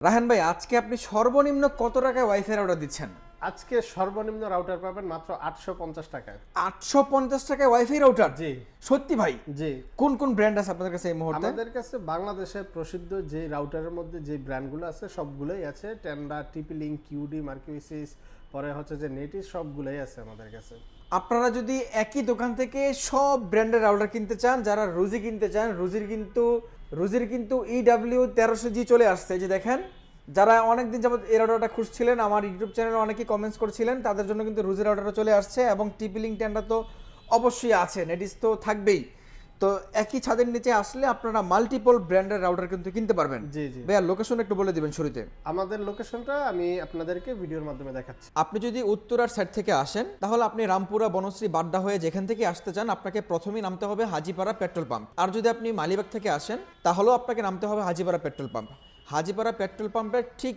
রাহান ভাই আজকে আপনি সর্বনিম্ন কত টাকায় ওয়াইফাই রাউটার দিচ্ছেন? আজকে সর্বনিম্ন রাউটার পাবেন মাত্র আটশো পঞ্চাশ টাকায়। আটশো পঞ্চাশ টাকায় ওয়াইফাই রাউটার জি। সত্যি ভাই? জি। কোন কোন ব্র্যান্ড আছে আপনাদের কাছে এই মুহূর্তে? আমাদের কাছে বাংলাদেশের প্রসিদ্ধ যে রাউটারের মধ্যে যে ব্র্যান্ডগুলো আছে সবগুলোই আছে। টেন্ডা টিপি লিঙ্ক কিউডি মার্কিউসিস পরে হচ্ছে যে নেটিস সবগুলোই আছে আমাদের কাছে। আপনারা যদি একই দোকান থেকে সব ব্র্যান্ডের রাউটার কিনতে চান যারা রুজি কিনতে চান রুজির কিন্তু রুজির কিন্তু E ইডাব্লিউ তেরোশো জি চলে আসছে যে দেখেন। যারা অনেকদিন যাবত এর অর্ডারটা খুঁজছিলেন, আমার ইউটিউব চ্যানেলে অনেকেই কমেন্টস করছিলেন, তাদের জন্য কিন্তু রুজির অর্ডারটা চলে আসছে এবং টিপিলিং লিঙ্ক তো অবশ্যই আছে নেটিস তো থাকবেই। তো একই ছাদের নিচে আসলে আপনারা মাল্টিপল ব্র্যান্ডের রাউটার কিন্তু কিনতে পারবেন। জি জি। ভাইয়া লোকেশন একটু বলে দিবেন শুরুতে। আমাদের লোকেশনটা আমি আপনাদেরকে ভিডিওর মাধ্যমে দেখাচ্ছি। আপনি যদি উত্তরার সাইড থেকে আসেন তাহলে আপনি রামপুরা বনশ্রী বাড্ডা হয়ে যেখান থেকে আসতে চান আপনাকে প্রথমেই নামতে হবে হাজিপাড়া পেট্রোল পাম্প। আর যদি আপনি মালিবাগ থেকে আসেন তাহলেও আপনাকে নামতে হবে Hajipara petrol pump. Hajipara petrol পাম্পের ঠিক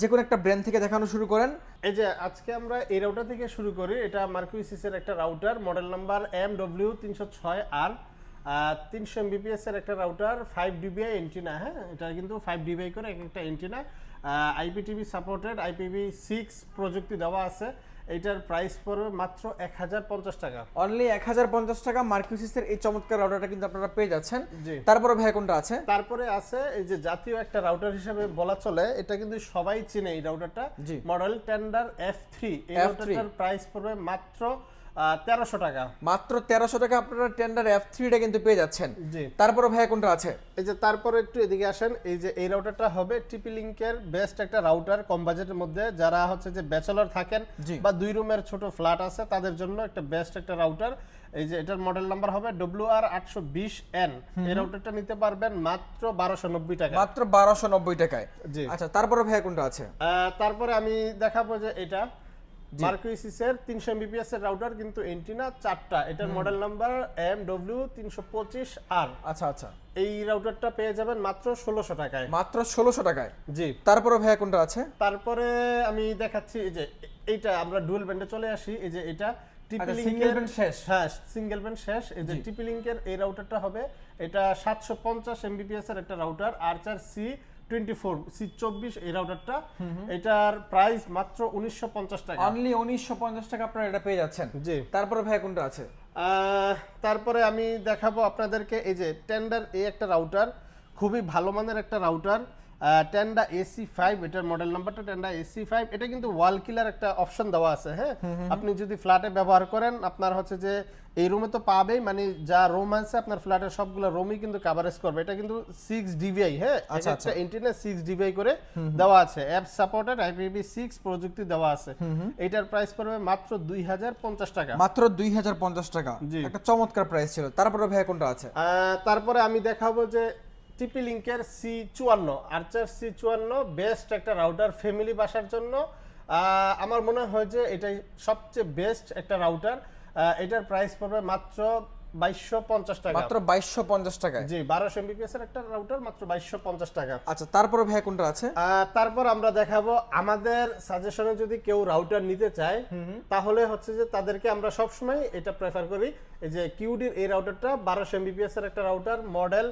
যে কোনো একটা ব্র্যান্ড থেকে দেখানো শুরু করেন। এই যে আজকে আমরা এই রাউটার থেকে শুরু করি, এটা মার্কুইসিসের একটা router model number M W তিনশো ছয় আর তিনশো এমবিপিএস এর একটা রাউটার ফাইভ ডিবিআই এন্টিনা হ্যাঁ? এটা কিন্তু ফাইভ ডিবিআই করে এক একটা antenna IPTV supported IPV six প্রযুক্তি দেওয়া আছে। এইটার প্রাইস পড়বে মাত্র এক হাজার পঞ্চাশ টাকা। অনলি এক হাজার পঞ্চাশ টাকা মার্কিউসিসের এই চমৎকার রাউটারটা কিন্তু আপনারা পেয়ে যাচ্ছেন। তারপরে ভাই কোনটা আছে? তারপরে আছে এই যে জাতীয় একটা রাউটার হিসেবে বলা চলে এটা কিন্তু সবাই চিনে এই রাউটারটা। মডেল টেন্ডার এফ থ্রি এই F3 রাউটারটার প্রাইস পড়বে মাত্র তেরোশো টাকা। মাত্র তেরোশো টাকা আপনারা টেন্ডার এফ থ্রিটা কিন্তু পেয়ে যাচ্ছেন। জি। তারপরে ভাইয়া কোনটা আছে? এই যে তারপরে একটু এদিকে আসেন এই যে এই রাউটারটা হবে টিপি লিঙ্কের বেস্ট একটা রাউটার কম বাজেটের মধ্যে। যারা হচ্ছে যে ব্যাচেলর থাকেন বা দুই রুমের ছোট ফ্ল্যাট আছে তাদের জন্য একটা বেস্ট একটা রাউটার এই যে এটার মডেল নাম্বার হবে ডব্লিউ আর আটশো বিশ এন এই রাউটারটা নিতে পারবেন মাত্র বারোশো নব্বই টাকা মাত্র বারোশো নব্বই টাকায়। জি। আচ্ছা তারপরে ভাইয়া কোনটা আছে? আহ, তারপরে আমি দেখাবো যে এটা। মার্কুইসিসের তিনশো এমবিপিএস এর রাউটার কিন্তু এন্টিনা চারটা। এটার মডেল নাম্বার এম ডব্লিউ তিনশো পঁচিশ আর আচ্ছা আচ্ছা। এই রাউটারটা পেয়ে যাবেন মাত্র ষোলোশো টাকায়। মাত্র ষোলোশো টাকায়? জি। তারপরে ভাইয়া কোনটা আছে? তারপরে আমি দেখাচ্ছি এই যে এইটা আমরা ডুয়েল ব্যান্ডে চলে আসি এই যে এটা টিপি আচ্ছা, শেষ। হ্যাঁ সিঙ্গেল ব্যান্ড শেষ। এই যে টিপি লিঙ্কের এই রাউটারটা হবে এটা সাতশো পঞ্চাশ এমবিপিএস এর একটা router Archer C twenty four C চব্বিশ এই রাউটারটা এটার প্রাইস মাত্র উনিশশো পঞ্চাশ টাকা। অনলি উনিশশো পঞ্চাশ টাকা আপনারা এটা পেয়ে যাচ্ছেন। জি। তারপরে কোনটা আছে? তারপরে আমি দেখাবো আপনাদেরকে এই যে টেন্ডার এই একটা রাউটার খুবই ভালো মানের একটা রাউটার টেন্ডা এসি ফাইভ এটার মডেল নাম্বারটা টেন্ডা এসি ফাইভ এটা কিন্তু ওয়াল কিলার একটা অপশন দেওয়া আছে হ্যাঁ? আপনি যদি ফ্ল্যাটে ব্যবহার করেন আপনার হচ্ছে যে এই রুমে তো পাবেই মানে যা রুম আছে আপনার ফ্ল্যাটের সবগুলো রুমই কিন্তু কাভারেজ করবে। এটা কিন্তু সিক্স ডিভিআই হ্যাঁ? আচ্ছা, একটা ইন্টারনেট সিক্স ডিভিআই করে দেওয়া আছে। অ্যাপ সাপোর্টেড আইপিভি সিক্স প্রযুক্তি দেওয়া আছে। এটার প্রাইস পড়বে মাত্র দুই হাজার পঞ্চাশ টাকা। মাত্র দুই হাজার পঞ্চাশ টাকা। একটা চমৎকার প্রাইস ছিল। তারপরে ভাইয়া কোনটা আছে? তারপরে আমি দেখাবো যে টিপি লিঙ্কের সি চুয়ান্ন আর্চার সি চুয়ান্ন বেস্ট একটা রাউটার ফ্যামিলি বাসার জন্য। আমার মনে হয় যে এটাই সবচেয়ে বেস্ট একটা রাউটার। এটার প্রাইস পড়বে মাত্র বাইশশো পঞ্চাশ টাকা। মাত্র বাইশশো পঞ্চাশ টাকায়? জি বারোশো এমবিপিএস এর একটা রাউটার মাত্র বাইশশো পঞ্চাশ টাকা। আচ্ছা তারপরে ভাইয়া কোনটা আছে? তারপর আমরা দেখাবো আমাদের সাজেশনে যদি কেউ রাউটার নিতে চায় তাহলে হচ্ছে যে তাদেরকে আমরা সবসময় এটা প্রেফার করি। এই যে কিউডির এই রাউটারটা বারোশো এমবিপিএস এর একটা রাউটার মডেল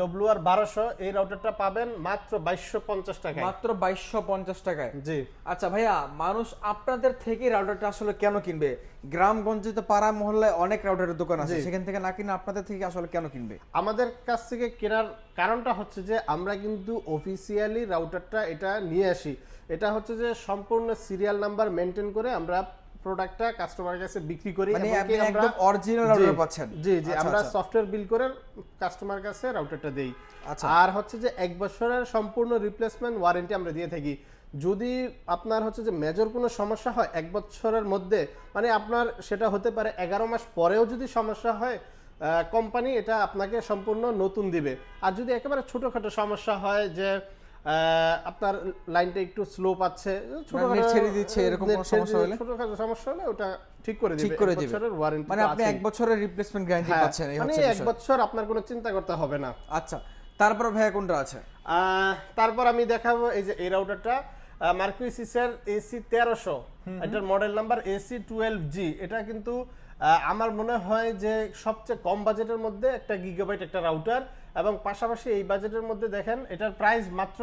ডব্লিউ আর বারোশো এই রাউটারটা পাবেন মাত্র বাইশশো পঞ্চাশ টাকায়। মাত্র বাইশশো পঞ্চাশ টাকায়? জি। আচ্ছা ভাইয়া মানুষ আপনাদের থেকে রাউটারটা আসলে কেন কিনবে? গ্রামগঞ্জে তো পাড়া মহল্লায় অনেক রাউটারের দোকান আছে সেখান থেকে না কিনে আপনাদের থেকে আসলে কেন কিনবে? আমাদের কাছ থেকে কেনার কারণটা হচ্ছে যে আমরা কিন্তু অফিসিয়ালি রাউটারটা এটা নিয়ে আসি। এটা হচ্ছে যে সম্পূর্ণ সিরিয়াল নাম্বার মেনটেন করে আমরা প্রোডাক্টটা কাস্টমারের কাছে বিক্রি করি মানে আপনি একদম অরিজিনাল রাউটার পাচ্ছেন জি জি আচ্ছা, আমরা আচ্ছা। সফটওয়্যার বিল করে কাস্টমার কাছে রাউটারটা দেই আচ্ছা। আর হচ্ছে যে এক বছরের সম্পূর্ণ রিপ্লেসমেন্ট ওয়ারেন্টি আমরা দিয়ে থাকি যদি আপনার হচ্ছে যে মেজর কোনো সমস্যা হয় এক বছরের মধ্যে মানে আপনার সেটা হতে পারে এগারো মাস পরেও যদি সমস্যা হয় কোম্পানি এটা আপনাকে সম্পূর্ণ নতুন দিবে আর যদি একেবারে ছোটোখাটো সমস্যা হয় যে আপনার লাইনটা একটু স্লো পাচ্ছে। ছোটখাটো- ছেড়ে দিচ্ছে, এরকম কোনো সমস্যা হলে? ছোটখাটো সমস্যা হলে ওটা ঠিক করে দিবে। ঠিক করে দিবে। বছরের ওয়ারেন্টি মানে আপনি এক বছরের রিপ্লেসমেন্ট গ্যারান্টি পাচ্ছেন এই মানে হচ্ছে এক বছর আপনার কোনো চিন্তা করতে হবে না। আচ্ছা তারপর ভাইয়া কোনটা আছে? তারপর আমি দেখাবো এই যে এই রাউটারটা মার্কুইসিসের এসি তেরোশো। এটার model number AC twelve G এটা কিন্তু আমার মনে হয় যে সবচেয়ে কম বাজেটের মধ্যে একটা গিগাবাইট একটা রাউটার এবং পাশাপাশি এই বাজেটের মধ্যে দেখেন এটার প্রাইস মাত্র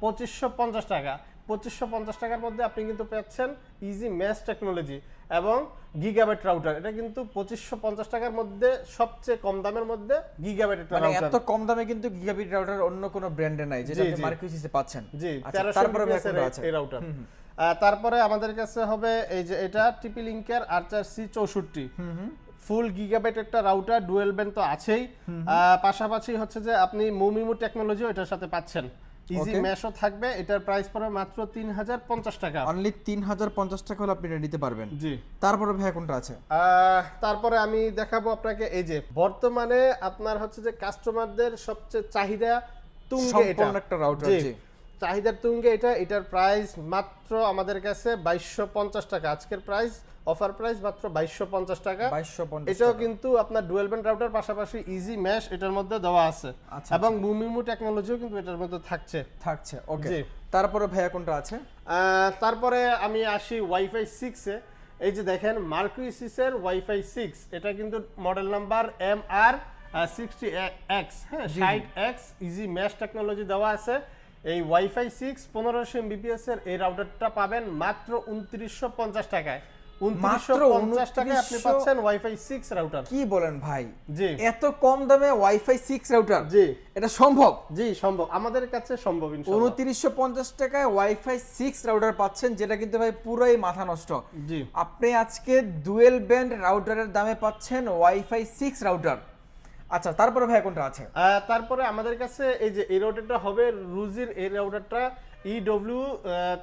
পঁচিশশো পঞ্চাশ টাকা। পঁচিশশো পঞ্চাশ টাকার মধ্যে আপনি কিন্তু পাচ্ছেন ইজি ম্যাচ টেকনোলজি এবং গিগাবাইট রাউটার এটা কিন্তু পঁচিশশো পঞ্চাশ টাকার মধ্যে সবচেয়ে কম দামের মধ্যে গিগাবাইট মানে রাউটার এত কম দামে কিন্তু গিগাবিট রাউটার অন্য কোনো ব্র্যান্ডে নাই যেটা জি। মার্কুইসিসে পাচ্ছেন। জি আচ্ছা, তেরোশো তারপরে এই- রাউটার তারপরে আমাদের কাছে হবে এই যে এটা টিপি লিঙ্কের আর্চার সি চৌষট্টি। ফুল গিগাবাইট একটা রাউটার ডুয়েল ব্যান্ড তো আছেই। পাশাপাশি হচ্ছে যে আপনি মুমিমু টেকনোলজি এটার সাথে পাচ্ছেন। ইজি. ম্যাশও থাকবে এটার প্রাইস পড়বে মাত্র তিন হাজার পঞ্চাশ টাকা। অনলি তিন হাজার পঞ্চাশ টাকা হলে আপনি এটা নিতে পারবেন। জি। তারপরে ভাইয়া কোনটা আছে? তারপরে আমি দেখাবো আপনাকে এই যে বর্তমানে আপনার হচ্ছে যে কাস্টমারদের সবচেয়ে চাহিদা তুঙ্গে এটা। সম্পূর্ণ একটা router, জি। চাহিদার তুঙ্গে এটা এটার প্রাইস মাত্র আমাদের কাছে বাইশশো পঞ্চাশ টাকা। আজকের প্রাইস অফার প্রাইস মাত্র বাইশশো পঞ্চাশ টাকা। বাইশশো পঞ্চাশ এটাও কিন্তু আপনার ডুয়েল ব্যান্ড রাউটার পাশাপাশি ইজি ম্যাশ এটার মধ্যে দেওয়া আছে। আচ্ছা, এবং মুমিমু টেকনোলজিও কিন্তু এটার মধ্যে থাকছে। থাকছে ওকে। তারপরে ভাইয়া কোনটা আছে? তারপরে আমি আসি ওয়াইফাই সিক্সে এই যে দেখেন মার্কুইসিসের ওয়াইফাই সিক্স এটা কিন্তু model number M R sixty X হ্যাঁ ষাট এক্স ইজি ম্যাশ টেকনোলজি দেওয়া আছে। এই ওয়াইফাই সিক্স পনেরোশো এমবিপিএস এর এই রাউটারটা পাবেন মাত্র উনত্রিশশো পঞ্চাশ টাকায়। টাকায় আপনি পাচ্ছেন ওয়াইফাই রাউটার কি বলেন ভাই? জি। এত কম দামে ওয়াইফাই রাউটার জি। এটা সম্ভব? জি সম্ভব। আমাদের কাছে সম্ভব ইনশাআল্লাহ। উনত্রিশশো পঞ্চাশ টাকায় ওয়াইফাই রাউটার পাচ্ছেন যেটা কিন্তু ভাই পুরোই মাথা নষ্ট। জি। আপনি আজকে ডুয়েল ব্যান্ড রাউটারের দামে পাচ্ছেন ওয়াইফাই সিক্স রাউটার আচ্ছা তারপরে ভাই কোনটা আছে? তারপরে আমাদের কাছে এই যে এই রাউটারটা হবে রুজির এই রাউটারটা ইডব্লিউ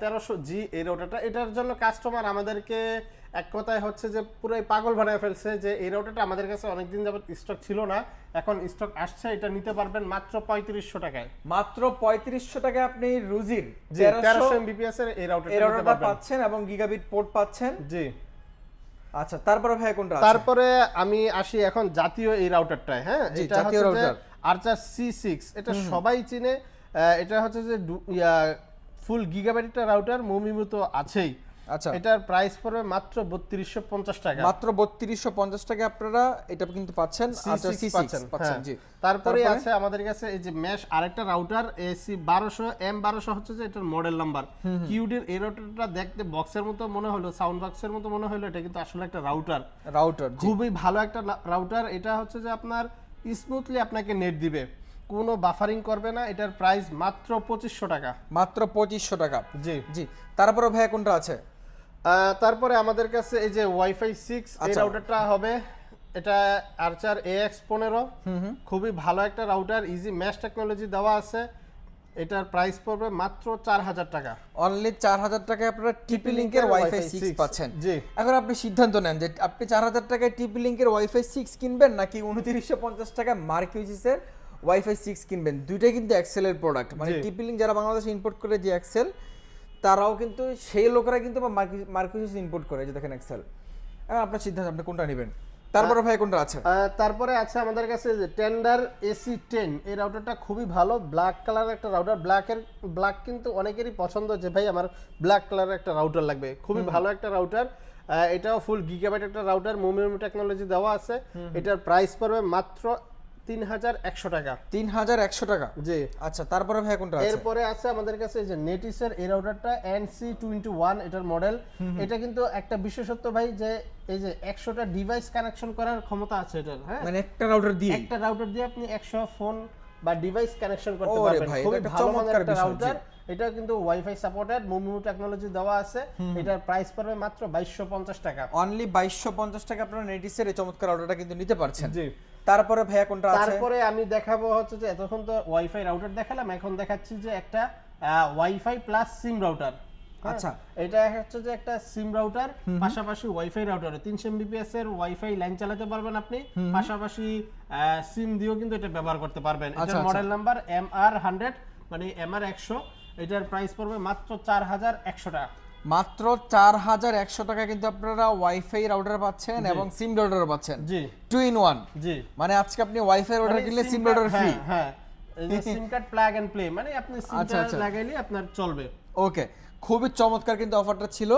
তেরোশো জি এই রাউটারটা এটার জন্য কাস্টমার আমাদেরকে এক কথায় হচ্ছে যে পুরাই পাগল বানায় ফেলছে যে এই রাউটারটা আমাদের কাছে অনেকদিন যাবত স্টক ছিল না। এখন স্টক আসছে এটা নিতে পারবেন মাত্র পঁয়ত্রিশশো টাকায়। মাত্র পঁয়ত্রিশশো টাকায় আপনি রুজির তেরোশো এমবিপিএস এর এই রাউটারটা পারবেন। পাচ্ছেন এবং গিগাবিট পোর্ট পাচ্ছেন। জি। আচ্ছা তারপরে ভাই কোনটা তারপরে আমি আসি এখন জাতীয় এই রাউটারটায় হ্যাঁ? এটা জাতীয় রাউটার আর্চার সি সিক্স এটা সবাই চিনে। আহ, এটা হচ্ছে যে ফুল গিগাবাইট একটা রাউটার মুমিমু তো আছেই। আচ্ছা। এটার প্রাইস পড়বে মাত্র বত্রিশশো পঞ্চাশ টাকা। মাত্র বত্রিশশো পঞ্চাশ টাকা আপনারা এটা কিন্তু পাচ্ছেন আচ্ছা সি পাচ্ছেন, হ্যাঁ। জি। তারপরে? আছে আমাদের কাছে এই যে মেশ আরেকটা রাউটার এসি এম হচ্ছে যে এটার মডেল নাম্বার কিউডির এই রাউটারটা দেখতে বক্সের মতো মনে হলো সাউন্ড বক্সের মতো মনে হলো এটা কিন্তু আসলে একটা রাউটার রাউটার খুবই ভালো একটা রাউটার এটা হচ্ছে যে আপনার স্মুথলি আপনাকে নেট দিবে। কোনো বাফারিং করবে না এটার প্রাইস মাত্র পঁচিশশো টাকা। মাত্র পঁচিশশো টাকা। জি। জি। তারপরে ভাই কোনটা আছে? তারপরে আমাদের কাছে এই যে ওয়াইফাই সিক্স এই আচ্ছা। রাউটারটা হবে। এটা আর্চার এ এক্স পনেরো। খুবই ভালো একটা রাউটার ইজি ম্যাশ টেকনোলজি দেওয়া আছে। এটার প্রাইস পড়বে মাত্র চার হাজার টাকা। অনলি চার হাজার টাকায় আপনারা টিপি লিঙ্কের ওয়াইফাই সিক্স পাচ্ছেন। জি। এখন আপনি সিদ্ধান্ত নেন যে আপনি চার হাজার টাকায় টিপি লিঙ্কের ওয়াইফাই সিক্স কিনবেন নাকি উনত্রিশশো পঞ্চাশ টাকা মার্কিউজিসের ওয়াইফাই সিক্স কিনবেন? দুইটাই কিন্তু এক্সেলের প্রোডাক্ট মানে। টিপি লিঙ্ক যারা বাংলাদেশে ইম্পোর্ট করে যে এক্সেল তারাও কিন্তু সেই লোকেরা কিন্তু মার্কিউজিস ইম্পোর্ট করে যে দেখেন এক্সেল আপনার সিদ্ধান্ত আপনি কোনটা নেবেন? তারপরে ভাই কোনটা আছে? তারপরে আছে আমাদের কাছে যে টেন্ডার এসি টেন এই রাউটারটা খুবই ভালো ব্ল্যাক কালার একটা রাউটার ব্ল্যাকের ব্ল্যাক কিন্তু অনেকেরই পছন্দ যে ভাই আমার ব্ল্যাক কালারের একটা রাউটার লাগবে। খুবই ভালো একটা রাউটার এটাও ফুল গিগাবাইট একটা রাউটার মুমিমি টেকনোলজি দেওয়া আছে। এটার প্রাইস পড়বে মাত্র তিন হাজার একশো টাকা। তিন হাজার একশো টাকা? জি। আচ্ছা তারপরে ভাই কোনটা আছে? এরপরে আছে আমাদের কাছে এই যে নেটিসের এই রাউটারটা এনসি টোয়েন্টি ওয়ান এটার মডেল এটা কিন্তু একটা বিশেষত্ব ভাই যে এই যে একশোটা ডিভাইস কানেকশন করার ক্ষমতা আছে এটার হ্যাঁ? মানে একটা রাউটার দিয়ে একটা রাউটার দিয়ে আপনি 100 ফোন বা ডিভাইস কানেকশন করতে পারবেন। ভাই, খুবই এটা ভালো মানের চমৎকার একটা রাউটার এটা কিন্তু ওয়াইফাই সাপোর্টেড মুমু টেকনোলজি দেওয়া আছে। এটার প্রাইস পড়বে মাত্র 2250 টাকা। অনলি বাইশশো পঞ্চাশ টাকা আপনারা নেটিসের এই চমৎকার অর্ডারটা কিন্তু নিতে পারছেন। জি। তারপরে ভাইয়া কোনটা আছে? তারপরে আমি দেখাবো হচ্ছে যে এতক্ষণ তো ওয়াইফাই রাউটার দেখালাম এখন দেখাচ্ছি যে একটা ওয়াইফাই প্লাস সিম রাউটার আচ্ছা। এটা হচ্ছে যে একটা সিম রাউটার পাশাপাশি ওয়াইফাই রাউটার তিনশো এমবিপিএস এর ওয়াইফাই লাইন চালাতে পারবেন আপনি পাশাপাশি সিম দিয়েও কিন্তু এটা ব্যবহার করতে পারবেন। আচ্ছা, এটার। Model number M R hundred মানে এমআর একশো। এটার প্রাইস পড়বে মাত্র চার হাজার একশো টাকা। মাত্র চার হাজার একশো টাকা কিন্তু আপনারা ওয়াইফাই রাউটার পাচ্ছেন এবং সিম রাউটার পাচ্ছেন। জি। টু ইন ওয়ান জি। মানে আজকে আপনি ওয়াইফাই রাউটার মানে কিনলে সিম রাউটার ফ্রি হ্যাঁ, এই যে sim card plug and play মানে আপনি আচ্ছা, সিমটা আচ্ছা। লাগাইলে আপনার চলবে। ওকে খুবই চমৎকার কিন্তু অফারটা ছিল।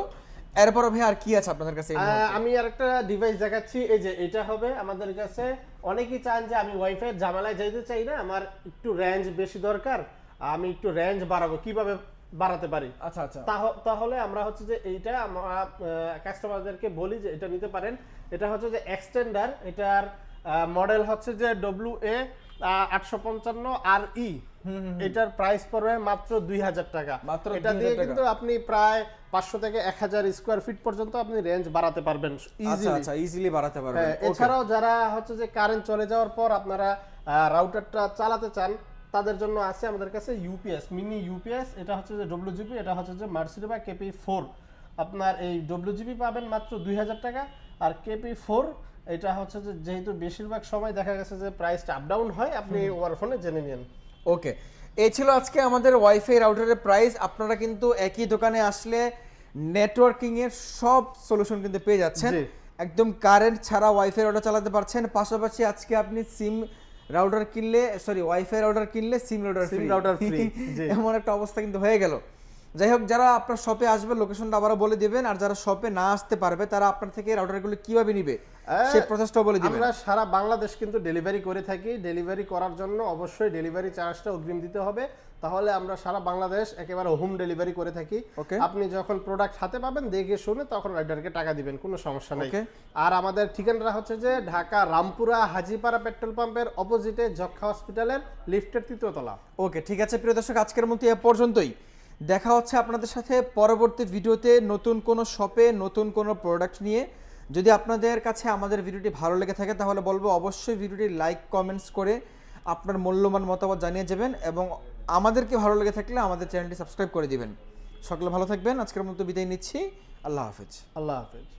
এরপরে ভাই আর কি আছে আপনাদের কাছে আমি আরেকটা ডিভাইস দেখাচ্ছি। এই যে এটা হবে আমাদের কাছে। অনেকেই চান যে আমি ওয়াইফাই ঝামেলায় যাইতে চাই না। আমার একটু রেঞ্জ বেশি দরকার। আমি একটু রেঞ্জ বাড়াবো। কীভাবে বাড়াতে পারি। আচ্ছা আচ্ছা। তাহলে আমরা হচ্ছে যে এইটা আমরা কাস্টমারদেরকে বলি যে এটা নিতে পারেন। এটা হচ্ছে যে এক্সটেন্ডার এটার মডেল হচ্ছে যে ডব্লিউ এ আটশো পঞ্চান্ন আর ই এটার প্রাইস পড়বে মাত্র দুই হাজার টাকা। মাত্র এটা দিয়ে কিন্তু আপনি প্রায় পাঁচশো থেকে এক হাজার স্কোয়ার ফিট পর্যন্ত আপনি রেঞ্জ বাড়াতে পারবেন আচ্ছা ইজিলি আচ্ছা বাড়াতে পারবেন। হ্যাঁ, এছাড়াও যারা হচ্ছে যে কারেন্ট চলে যাওয়ার পর আপনারা রাউটারটা চালাতে চান তাদের জন্য আছে আমাদের কাছে ইউপিএস মিনি ইউপিএস এটা হচ্ছে যে ডব্লিউজিপি এটা হচ্ছে যে মার্সিডিবা কেপি ফোর আপনার এই ডব্লিউজিপি পাবেন মাত্র দুই হাজার টাকা আর কেপি ফোর এটা হচ্ছে যে যেহেতু বেশিরভাগ সময় দেখা গেছে যে প্রাইসটা আপ ডাউন হয় আপনি ওভার ফোনে জেনে নিন। ওকে এই ছিল আজকে আমাদের ওয়াইফাই রাউটারের প্রাইস আপনারা কিন্তু একই দোকানে আসলে নেটওয়ার্কিং এর সব সলিউশন কিন্তু পেয়ে যাচ্ছেন। একদম কারেন্ট ছাড়া ওয়াইফাই রাউটার চালাতে পারছেন। পাশাপাশি আজকে আপনি সিম রাউটার কিনলে সরি ওয়াইফাই রাউটার কিনলে sim router sim router free এমন একটা অবস্থা কিন্তু হয়ে গেল। যাই হোক যারা আপনার শপে আসবে লোকেশনটা আবারও বলে দিবেন আর যারা শপে না আসতে পারবে তারা আপনার থেকে রাউটারগুলো কীভাবে নিবে? সেই প্রসেসটাও বলে দিবেন। আমরা সারা বাংলাদেশ কিন্তু ডেলিভারি করে থাকি। ডেলিভারি করার জন্য অবশ্যই ডেলিভারি চার্জটা অগ্রিম দিতে হবে। তাহলে আমরা সারা বাংলাদেশ একেবারে হোম ডেলিভারি করে থাকি. আপনি যখন প্রোডাক্ট হাতে পাবেন দেখে শুনে তখন রাইডারকে টাকা দিবেন কোনো সমস্যা নেই. আর আমাদের ঠিকানাটা হচ্ছে যে ঢাকা রামপুরা হাজিপাড়া পেট্রোল পাম্পের অপোজিটে যক্ষা হসপিটালের লিফটের তৃতীয় তলা। ওকে ঠিক আছে প্রিয় দর্শক আজকের মতো এ পর্যন্তই। দেখা হচ্ছে আপনাদের সাথে পরবর্তী ভিডিওতে নতুন কোনো শপে নতুন কোনো প্রোডাক্ট নিয়ে। যদি আপনাদের কাছে আমাদের ভিডিওটি ভালো লেগে থাকে তাহলে বলব অবশ্যই ভিডিওটি লাইক কমেন্টস করে আপনার মূল্যবান মতামত জানিয়ে যাবেন এবং আমাদেরকে ভালো লেগে থাকলে আমাদের চ্যানেলটি সাবস্ক্রাইব করে দিবেন। সকলে ভালো থাকবেন। আজকের মতো বিদায় নিচ্ছি। আল্লাহ হাফেজ। আল্লাহ হাফেজ।